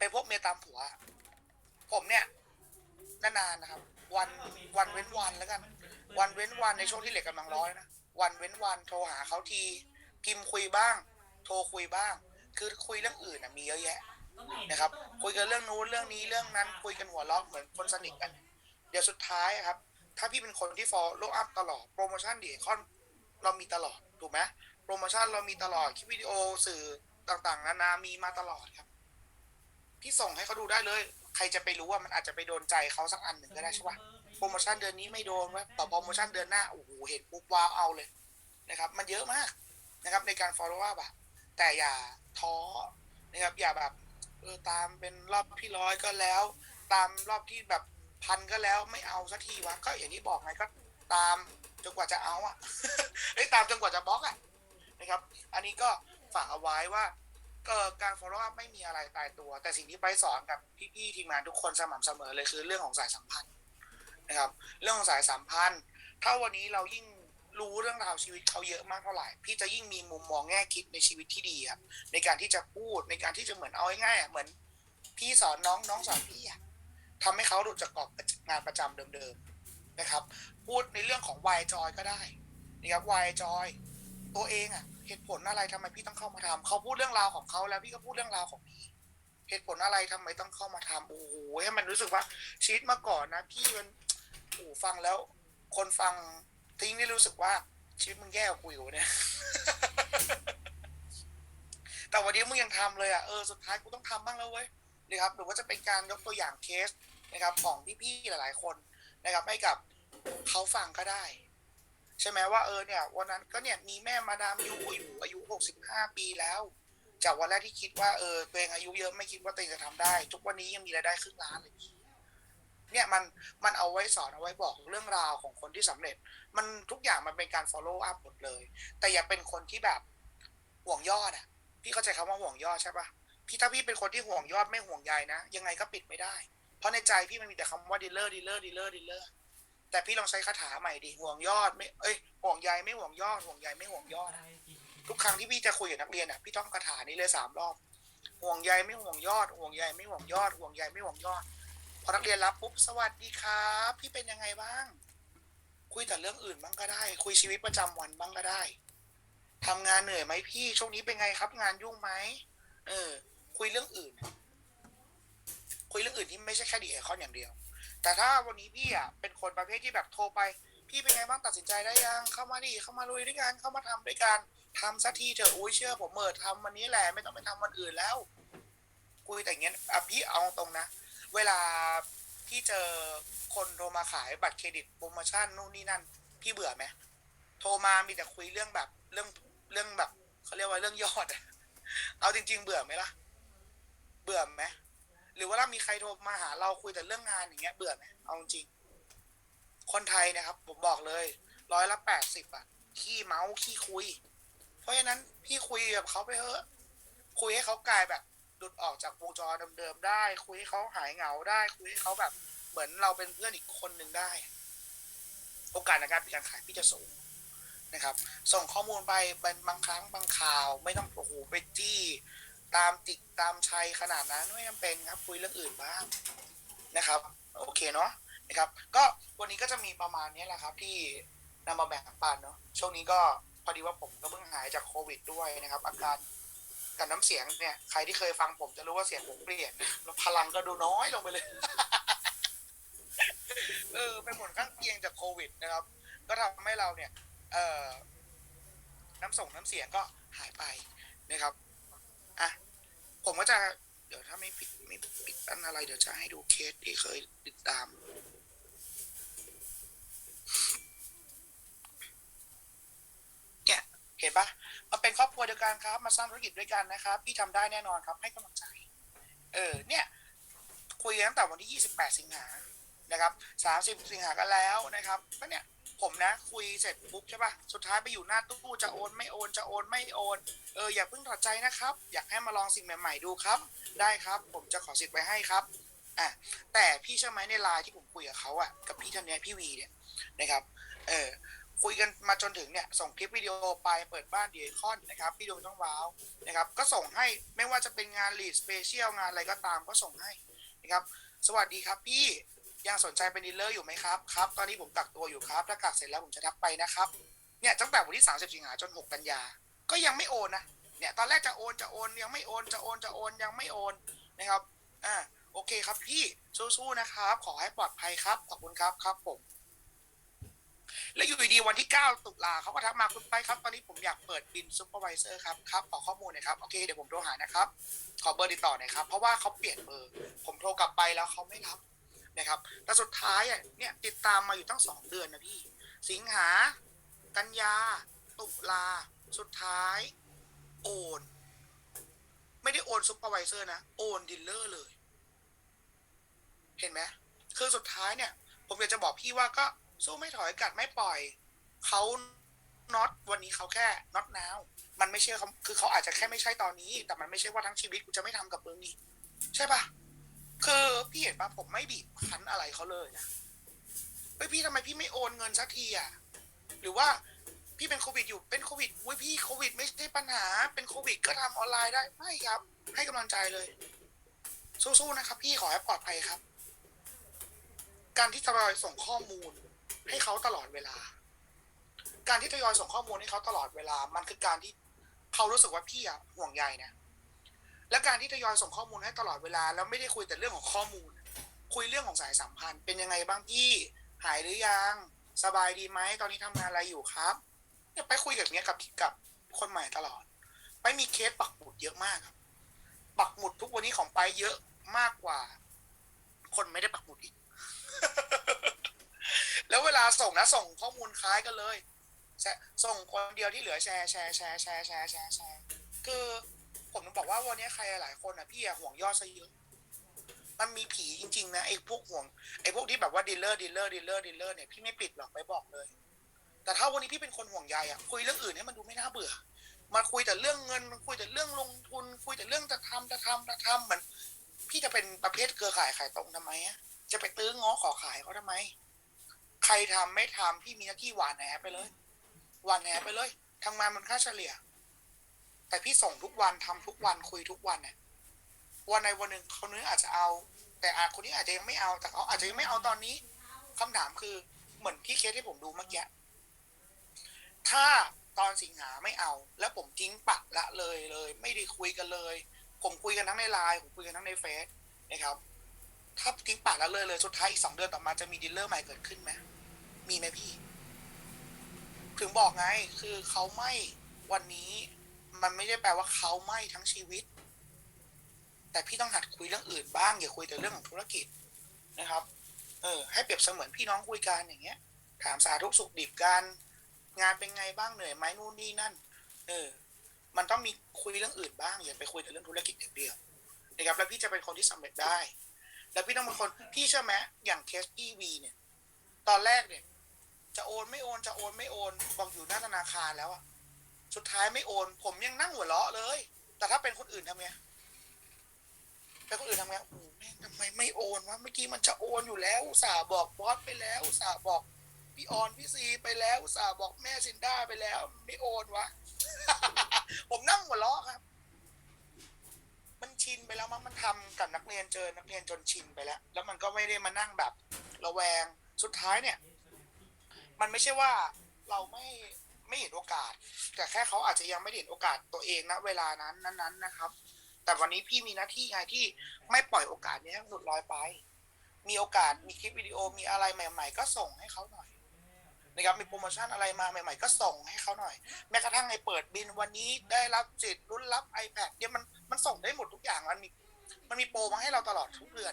ไปพบเมียตามผัว ผมเนี่ยนานๆนะครับ วันวันเว้นวันแล้วกัน วันเว้นวันในช่วงที่เหล็กกำลังร้อยนะวันเว้นวันโทรหาเขาทีพิมพ์คุยบ้าง โทรคุยบ้าง คือคุยเรื่องอื่นนะมีเยอะแยะนะครับ คุยกันเรื่องนู้นเรื่องนี้เรื่องนั้น คุยกันหัวเราะเหมือนคนสนิทกัน เดี๋ยวสุดท้ายครับ ถ้าพี่เป็นคนที่ follow up ตลอดโปรโมชั่นดีคอนเรามีตลอดถูกไหมโปรโมชั่นเรามีตลอดคลิปวิดีโอสื่อต่างๆนานามีมาตลอดครับ พี่ส่งให้เขาดูได้เลย ใครจะไปรู้ว่ามันอาจจะไปโดนใจเขาสักอันหนึ่งก็ได้ใช่ปะโปรโมชั่นเดือนนี้ไม่โดนเว้ยต่อโปรโมชั่นเดือนหน้าโอ้โหเห็นปุ๊บว้าวเอาเลยนะครับ มันเยอะมากนะครับ ในการ follow up อะแต่อย่าท้อนะครับ อย่าแบบเออตามเป็นรอบที่ร้อยก็แล้ว ตามรอบที่แบบพันก็แล้วไม่เอาสักทีวะก็อย่างที่บอกไงก็ตามจนกว่าจะเอาอะเอ้ยตามจนกว่าจะบล็อกอะนะครับ อันนี้ก็ฝากเอาไว้ว่า ก็การ follow up ไม่มีอะไรตายตัว แต่สิ่งที่ไปสอนกับพี่ๆทีมงานทุกคนสม่ำเสมอเลยคือเรื่องของสายสัมพันธ์นะครับ เรื่องของสายสัมพันธ์ ถ้าวันนี้เรายิ่งรู้เรื่องราวชีวิตเขาเยอะมากเท่าไหร่ พี่จะยิ่งมีมุมมองแง่คิดในชีวิตที่ดีครับในการที่จะพูดในการที่จะเหมือนเอาง่ายๆอะเหมือน พี่สอนน้องน้องสอนพี่อะทำให้เขาหลุดจากกรอบงานประจำเดิมๆนะครับ พูดในเรื่องของวายจอยก็ได้นะครับวายจอย ตัวเองอะ เหตุผลอะไรทำไมพี่ต้องเข้ามาทำเขาพูดเรื่องราวของเขาแล้วพี่ก็พูดเรื่องราวของพี่เหตุผลอะไรทำไมต้องเข้ามาทำโอ้โหให้มันรู้สึกว่าชีวิตมื่อก่อนนะพี่มันโอ้ฟังแล้ว คนฟังทิ้งนี่รู้สึกว่าชีวิตมึงแย่กว่ากูอยู่เนี่ยแต่วันนี้มึงยังทำเลยอะเออสุดท้ายกูต้องทำบ้างแล้วเว้ยนะครับหรือว่าจะเป็นการยกตัวอย่างเคสนะครับ ของพี่ๆหลาย ๆ คนนะครับให้กับเขาฟังก็ได้ ใช่ไหมว่าเออเนี่ยวันนั้นก็เนี่ยมีแม่มาดามยูอยู่อายุหกสิบห้าปีแล้ว จากวันแรกที่คิดว่าเออตัวเองอายุเยอะไม่คิดว่าตัวเองจะทำได้ ทุกวันนี้ยังมีรายได้ครึ่งล้านเลยเนี่ยมันมันเอาไว้สอนเอาไว้บอกเรื่องราวของคนที่สำเร็จ มันทุกอย่างมันเป็นการ follow up หมดเลย แต่อย่าเป็นคนที่แบบห่วงยอดอะ พี่เข้าใจคำว่าห่วงยอดใช่ปะพี่ถ้าพี่เป็นคนที่ห่วงยอดไม่ห่วงใยนะยังไงก็ปิดไม่ได้ เพราะในใจพี่มันมีแต่คำว่าดีลเลอร์ดีลเลอร์ดีลเลอร์ดีลเลอร์ แต่พี่ลองใช้คาถาใหม่ดิห่วงยอดไม่เอ้ยห่วงใยไม่ห่วงยอดห่วงใยไม่ห่วงยอดอะทุกครั้งที่พี่จะคุยกับนักเรียนอะพี่ต้องคาถานี้เลยสามรอบห่วงใยไม่ห่วงยอด ห่วงใยไม่ห่วงยอด ห่วงใยไม่ห่วงยอด พอนักเรียนรับปุ๊บสวัสดีครับ พี่เป็นยังไงบ้าง คุยแต่เรื่องอื่นบ้างก็ได้ คุยชีวิตประจำวันบ้างก็ได้ทำงานเหนื่อยไหมพี่ช่วงนี้เป็นไงครับ งานยุ่งไหมเออ คุยเรื่องอื่น คุยเรื่องอื่นที่ไม่ใช่แค่ดีไอคอนอย่างเดียว แต่ถ้าวันนี้พี่อะเป็นคนประเภทที่แบบโทรไป พี่เป็นไงบ้างตัดสินใจได้ยัง เข้ามาดิเข้ามาลุยด้วยกันเข้ามาทำด้วยกันทำสักทีเถอะอุ้ยเชื่อ ผมเมิดทำวันนี้แหละไม่ต้องไปทำวันอื่นแล้วคุยแต่เงี้ยอะพี่เอาตรงนะ เวลาพี่เจอคนโทรมาขายบัตรเครดิตโปรโมชั่นนู่นนี่นั่น พี่เบื่อไหมโทรมามีแต่คุยเรื่องแบบเรื่องเรื่องแบบเขาเรียกว่าเรื่องยอดอะเอาจริง ๆ เบื่อไหมล่ะ เบื่อไหม รือว่าถ้ามีใครโทรมาหาเราคุยแต่เรื่องงานอย่างเงี้ยเบื่อไหมเอาจริง คนไทยนะครับ ผมบอกเลยร้อยละแปดสิบอะขี้เมาขี้คุย เพราะฉะนั้นพี่คุยกับเขาไปเถอะคุยให้เขากลายแบบหลุดออกจากวงจรเดิมๆได้ คุยให้เขาหายเหงาได้ คุยให้เขาแบบ เหมือนเราเป็นเพื่อนอีกคนหนึ่งได้ โอกาสในการเปิดการขายพี่จะสูงนะครับ ส่งข้อมูลไปเป็นบางครั้งบางข่าว ไม่ต้องโอ้โหไปจี้ ตามติกตามชัยขนาดนั้นไม่จำเป็นครับคุยเรื่องอื่นบ้างนะครับ โอเคเนาะนะครับ ก็วันนี้ก็จะมีประมาณนี้แหละครับ ที่นำมาแบ่งปันเนาะช่วงนี้ก็พอดีว่าผมก็เพิ่งหายจากโควิดด้วยนะครับ อาการกับน้ำเสียงเนี่ยใครที่เคยฟังผมจะรู้ว่าเสียงผมเปลี่ยนแล้วพลังก็ดูน้อยลงไปเลยเออเป็นผลข้างเคียงจากโควิดนะครับ ก็ทำให้เราเนี่ย เอ่อน้ำส่งน้ำเสียงก็หายไปนะครับ อะผมก็จะเดี๋ยวถ้าไม่ปิดไม่ปิดอันอะไร เดี๋ยวจะให้ดูเคสที่เคยติดตาม เนี่ยเห็นปะมาเป็นครอบครัวเดียวกันครับ มาสร้างธุรกิจด้วยกันนะครับ พี่ทำได้แน่นอนครับ ให้กำลังใจ เออ เนี่ย คุยกันตั้งแต่วันที่ 28 สิงหา นะครับ30สิบสิงหากันแล้วนะครับก็เนี่ยผมนะคุยเสร็จปุ๊บใช่ปะสุดท้ายไปอยู่หน้าตู้จะโอนไม่โอนจะโอนไม่โอนเอออย่าเพิ่งถอดใจนะครับ อยากให้มาลองสิ่งใหม่ๆดูครับ ได้ครับ ผมจะขอสิทธิ์ไว้ให้ครับอะแต่พี่เชื่อไหมในไลน์ที่ผมคุยกับเขาอะกับพี่ท่านเนี้ยพี่วีเนี่ยนะครับเออคุยกันมาจนถึงเนี่ยส่งคลิปวิดีโอไปเปิดบ้านเดียคอนนะครับพี่ดูต้องว้าวนะครับก็ส่งให้ไม่ว่าจะเป็นงานลีดสเปเชียลงานอะไรก็ตามก็ส่งให้นะครับสวัสดีครับพี่ ยังสนใจเป็นดีลเลอร์อยู่ไหมครับครับ ตอนนี้ผมกักตัวอยู่ครับ ถ้ากักเสร็จแล้วผมจะทักไปนะครับ เนี่ยตั้งแต่วันที่ 30 สิงหาจน 6 กันยา ก็ยังไม่โอนนะ เนี่ยตอนแรกจะโอนจะโอนยังไม่โอนจะโอนจะโอนยังไม่โอนนะครับ อ่าโอเคครับพี่สู้ๆนะครับ ขอให้ปลอดภัยครับ ขอบคุณครับครับผม แล้วอยู่ดีๆวันที่ 9 ตุลาเขาก็ทักมาคุณไปครับ ตอนนี้ผมอยากเปิดบินซูเปอร์วิเซอร์ครับครับขอข้อมูลหน่อยครับ โอเคเดี๋ยวผมโทรหานะครับ ขอเบอร์ติดต่อหน่อยครับ เพราะว่าเขาเปลี่ยนเบอร์ ผมโทรกลับไปแล้วเขาไม่รับ นะครับแต่สุดท้ายเนี่ยติดตามมาอยู่ตั้งสองเดือนนะพี่ สิงหา กันยา ตุลา สุดท้าย โอน ไม่ได้โอนซูเปอร์วิเซอร์นะ โอนดีลเลอร์เลย เห็นไหมคือสุดท้ายเนี่ย ผมอยากจะบอกพี่ว่าก็สู้ไม่ถอยกัดไม่ปล่อยเขาน็อตวันนี้เขาแค่น็อตนาวมันไม่ใช่เขาคือเขาอาจจะแค่ไม่ใช่ตอนนี้ แต่มันไม่ใช่ว่าทั้งชีวิตกูจะไม่ทำกับมึงนี่ใช่ป่ะ คือพี่เห็นปะผมไม่บีบคั้นอะไรเขาเลยนะเฮ้ยพี่ทำไมพี่ไม่โอนเงินสักทีอะ หรือว่าพี่เป็นโควิดอยู่เป็นโควิดอุ้ยพี่โควิด ไม่ใช่ปัญหา เป็นโควิด ก็ทำออนไลน์ได้ไม่ครับ ให้กำลังใจเลย สู้ๆนะครับ พี่ขอให้ปลอดภัยครับ การที่ทยอยส่งข้อมูล ให้เขาตลอดเวลา การที่ทยอยส่งข้อมูลให้เขาตลอดเวลา มันคือการที่เขารู้สึกว่าพี่อะห่วงใยนะ และการที่ทยอยส่งข้อมูลให้ตลอดเวลา แล้วไม่ได้คุยแต่เรื่องของข้อมูล คุยเรื่องของสายสัมพันธ์ เป็นยังไงบ้างพี่ หายหรือยัง สบายดีไหมตอนนี้ทำงานอะไรอยู่ครับเนี่ยไปคุยกับเนี้ยกับกับคนใหม่ตลอด ไปมีเคสปักหมุดเยอะมากครับ ปักหมุดทุกวันนี้ของไปเยอะมากกว่า คนไม่ได้ปักหมุดอีก แล้วเวลาส่งนะส่งข้อมูลคล้ายกันเลยส่งคนเดียวที่เหลือแชร์แชร์แชร์แชร์แชร์แชร์แชร์คือ ผมบอกว่าวันนี้ใครหลายคนอะพี่อะห่วงยอดซะเยอะมันมีผีจริงๆนะไอ้พวกห่วงไอ้พวกที่แบบว่าดีลเลอร์ดีลเลอร์ดีลเลอร์ดีลเลอร์เนี่ยพี่ไม่ปิดหรอกไปบอกเลย แต่ถ้าวันนี้พี่เป็นคนห่วงใยอะคุยเรื่องอื่นให้มันดูไม่น่าเบื่อมาคุยแต่เรื่องเงินมันคุยแต่เรื่องลงทุน คุยแต่เรื่องจะทำจะทำจะทำเหมือนพี่จะเป็นประเภทเครือข่ายขายตรงทำไมอะจะไปตื้อง้อขอขายเขาทำไม ใครทำไม่ทำพี่มีหน้าที่หวานแหไปเลยหวานแหไปเลยทำงานมันค่าเฉลี่ย แต่พี่ส่งทุกวันทำทุกวันคุยทุกวันเนี่ยวันในวันหนึ่งคนนึงออาจจะเอา แต่อาคนนี้อาจจะยังไม่เอาแต่เขาอาจจะยังไม่เอาตอนนี้คำถามคือเหมือนที่เคสที่ผมดูเมื่อกี้ถ้าตอนสิงหาไม่เอา แล้วผมทิ้งปักละเลยเลย ไม่ได้คุยกันเลย ผมคุยกันทั้งในไลน์ผมคุยกันทั้งในเฟซนะครับถ้าทิ้งปาแล้วเลยเลยสุดท้ายอีกสองเดือนต่อมาจะมีดีลเลอร์ใหม่เกิดขึ้นไหมมีไหมพี่ ถึงบอกไง คือเขาไม่วันนี้ มันไม่ได้แปลว่าเขาไม่ทั้งชีวิต แต่พี่ต้องหัดคุยเรื่องอื่นบ้างอย่าคุยแต่เรื่องของธุรกิจนะครับ เออ ให้เปรียบเสมือนพี่น้องคุยกันอย่างเงี้ย ถามสาทุกสุขดิบกันงานเป็นไงบ้างเหนื่อยไหมนู่นนี่นั่น เออ มันต้องมีคุยเรื่องอื่นบ้างอย่าไปคุยแต่เรื่องธุรกิจอย่างเดียวนะครับ แล้วพี่จะเป็นคนที่สำเร็จได้ แล้วพี่ต้องเป็นคนพี่เชื่อไหมอย่างเคส EV เนี่ย ตอนแรกเนี่ย จะโอนไม่โอนจะโอนไม่โอนบอกอยู่หน้าธนาคารแล้วอะ สุดท้ายไม่โอน ผมยังนั่งหัวเราะเลย แต่ถ้าเป็นคนอื่นทำไงเป็นคนอื่นทำไงโอ้แม่งทำไมไม่โอนวะเมื่อกี้มันจะโอนอยู่แล้วอุตส่าห์บอกบอสไปแล้วอุตส่าห์บอกพี่ออนพี่ซีไปแล้วอุตส่าห์บอกแม่ซินด้าไปแล้ว ไม่โอนวะ ผมนั่งหัวเราะครับ มันชินไปแล้วมั้งมันทำกับนักเรียนเจอนักเรียนจนชินไปแล้ว แล้วมันก็ไม่ได้มานั่งแบบ ระแวงสุดท้ายเนี่ย มันไม่ใช่ว่าเราไม่ ไม่เห็นโอกาส แต่แค่เขาอาจจะยังไม่เห็นโอกาสตัวเองนะเวลานั้นนั้นๆนะครับ แต่วันนี้พี่มีหน้าที่ไงที่ไม่ปล่อยโอกาสนี้ให้หลุดลอยไป มีโอกาสมีคลิปวิดีโอมีอะไรใหม่ ๆ ก็ส่งให้เขาหน่อยนะครับมีโปรโมชั่นอะไรมาใหม่ ๆ ก็ส่งให้เขาหน่อย แม้กระทั่งไอ้เปิดบินวันนี้ได้รับสิทธิ์รุ่นรับ iPad เนี่ยมันมันส่งได้หมดทุกอย่างมันมีมันมีโปรมาให้เราตลอดทุกเดือน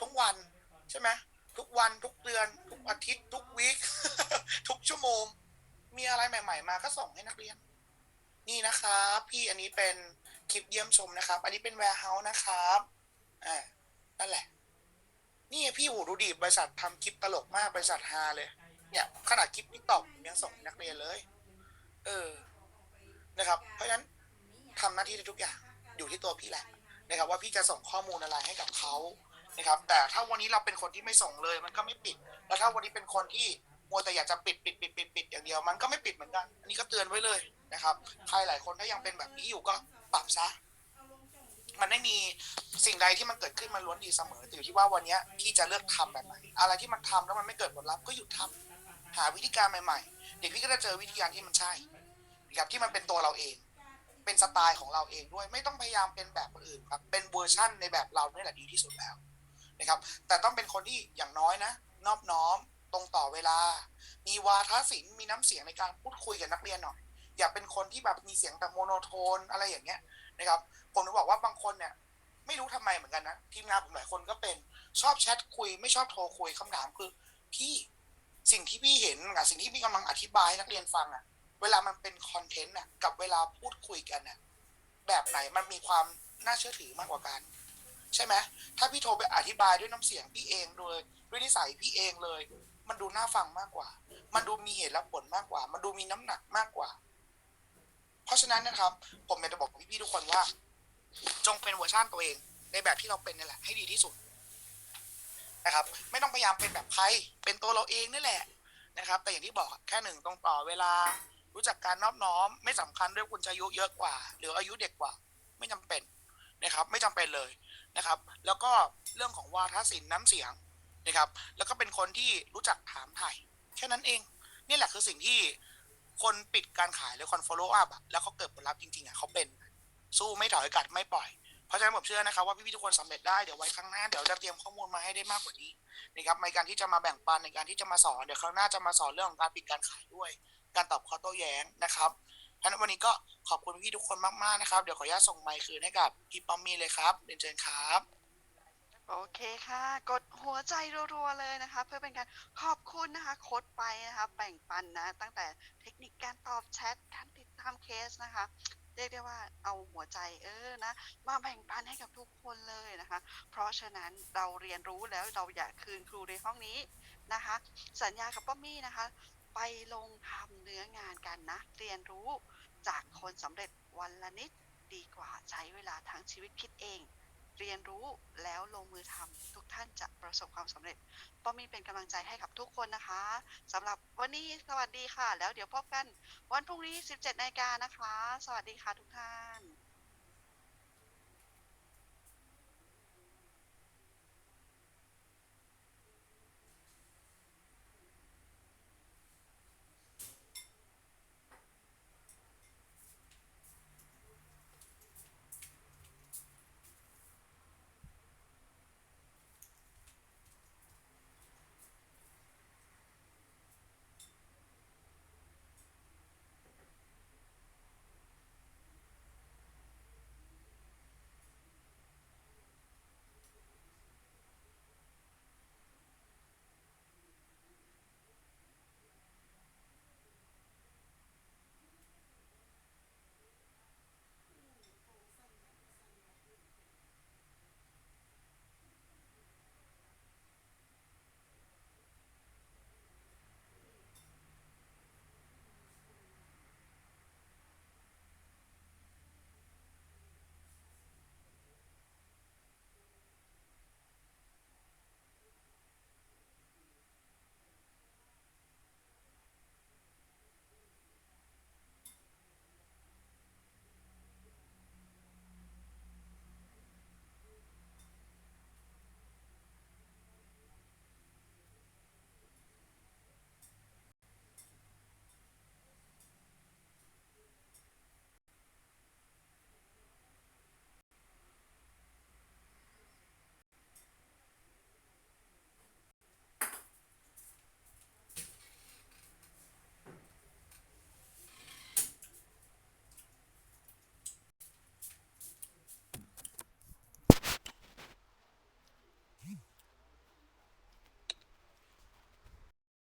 ทุกวันใช่ไหมทุกวันทุกเดือน ทุกอาทิตย์ ทุกวีคทุกชั่วโมง มีอะไรใหม่ๆ มาก็ส่งให้นักเรียน นี่นะครับพี่อันนี้เป็นคลิปเยี่ยมชมนะครับ อันนี้เป็น warehouse นะครับอ่านั่นแหละ นี่พี่หูดูดิบริษัททำคลิปตลกมากบริษัทฮาเลย เนี่ยขนาดคลิปทิกตอกยังส่งนักเรียนเลย เออ นะครับ เพราะฉะนั้นทำหน้าที่ได้ทุกอย่างอยู่ที่ตัวพี่แหละนะครับ ว่าพี่จะส่งข้อมูลอะไรให้กับเขานะครับ แต่ถ้าวันนี้เราเป็นคนที่ไม่ส่งเลยมันก็ไม่ปิด แล้วถ้าวันนี้เป็นคนที่ มัวแต่อยากจะปิดปิดปิดปิดปิดอย่างเดียวมันก็ไม่ปิดเหมือนกัน อันนี้ก็เตือนไว้เลยนะครับใครหลายคนถ้ายังเป็นแบบนี้อยู่ก็ปรับซะมันไม่มีสิ่งใดที่มันเกิดขึ้นมันล้วนดีเสมอแต่อยู่ที่ว่าวันนี้พี่จะเลือกทำแบบไหนอะไรที่มันทำแล้วมันไม่เกิดผลลัพธ์ก็หยุดทำหาวิธีการใหม่ๆ เดี๋ยวพี่ก็จะเจอวิธีการที่มันใช่นะครับที่มันเป็นตัวเราเอง เป็นสไตล์ของเราเองด้วยไม่ต้องพยายามเป็นแบบคนอื่นครับเป็นเวอร์ชั่นในแบบเราเนี่ยแหละดีที่สุดแล้วนะครับ แต่ต้องเป็นคนที่อย่างน้อยนะ นอบน้อม ตรงต่อเวลา มีวาทศิลป์มีน้ำเสียงในการพูดคุยกับนักเรียนหน่อย อย่าเป็นคนที่แบบมีเสียงแบบโมโนโทนอะไรอย่างเงี้ยนะครับ ผมถึงบอกว่าบางคนเนี่ย ไม่รู้ทำไมเหมือนกันนะทีมงานผมหลายคนก็เป็นชอบแชทคุย ไม่ชอบโทรคุยคำถามคือพี่สิ่งที่พี่เห็นกับสิ่งที่พี่กำลังอธิบายให้นักเรียนฟังอะเวลามันเป็นคอนเทนต์อะกับเวลาพูดคุยกันอะแบบไหนมันมีความน่าเชื่อถือมากกว่ากัน ใช่ไหมถ้าพี่โทรไปอธิบายด้วยน้ำเสียงพี่เองโดยด้วยนิสัยพี่เองเลย มันดูน่าฟังมากกว่า มันดูมีเหตุและผลมากกว่า มันดูมีน้ำหนักมากกว่า เพราะฉะนั้นนะครับ ผมอยากจะบอกพี่ๆทุกคนว่า จงเป็นเวอร์ชันตัวเอง ในแบบที่เราเป็นนี่แหละ ให้ดีที่สุดนะครับ ไม่ต้องพยายามเป็นแบบใคร เป็นตัวเราเองนี่แหละนะครับ แต่อย่างที่บอกแค่หนึ่งตรงต่อเวลา รู้จักการนอบน้อม ไม่สำคัญด้วยคุณจะอายุเยอะกว่า หรืออายุเด็กกว่า ไม่จำเป็นนะครับ ไม่จำเป็นเลยนะครับ แล้วก็เรื่องของวาทศิลป์น้ำเสียง นะครับ แล้วก็เป็นคนที่รู้จักถามไถ่แค่นั้นเอง นี่แหละคือสิ่งที่คนปิดการขายหรือคน follow up อะแล้วเขาเกิดผลลัพธ์จริงๆอะเขาเป็นสู้ไม่ถอยกัดไม่ปล่อย เพราะฉะนั้นผมเชื่อนะครับว่าพี่ๆทุกคนสำเร็จได้เดี๋ยวไว้ครั้งหน้าเดี๋ยวจะเตรียมข้อมูลมาให้ได้มากกว่านี้นะครับในการที่จะมาแบ่งปันในการที่จะมาสอนเดี๋ยวครั้งหน้าจะมาสอนเรื่องของการปิดการขายด้วย การตอบข้อโต้แย้งนะครับเพรานวันนี้ก็ขอบคุณพี่ทุกคนมากๆนะครับ เดี๋ยวขออนุญาตส่งไมค์คืนให้กับพี่ป้อมมี่เลยครับเรียนเชิญครับ โอเคค่ะ กดหัวใจรัวๆเลยนะคะ เพื่อเป็นการขอบคุณนะคะโค้ดไปนะคะแบ่งปันนะ ตั้งแต่เทคนิคการตอบแชทการติดตามเคสนะคะ เรียกได้ว่าเอาหัวใจเออนะ มาแบ่งปันให้กับทุกคนเลยนะคะ เพราะฉะนั้นเราเรียนรู้แล้วเราอยากคืนครูในห้องนี้นะคะ สัญญากับป้อมมี่นะคะ ไปลงทำเนื้องานกันนะ เรียนรู้จากคนสำเร็จวันละนิดดีกว่าใช้เวลาทั้งชีวิตคิดเอง เรียนรู้แล้วลงมือทำทุกท่านจะประสบความสำเร็จป้อมมีเป็นกำลังใจให้กับทุกคนนะคะสำหรับวันนี้สวัสดีค่ะ แล้วเดี๋ยวพบกันวันพรุ่งนี้ 17นาฬิกานะคะ สวัสดีค่ะทุกท่าน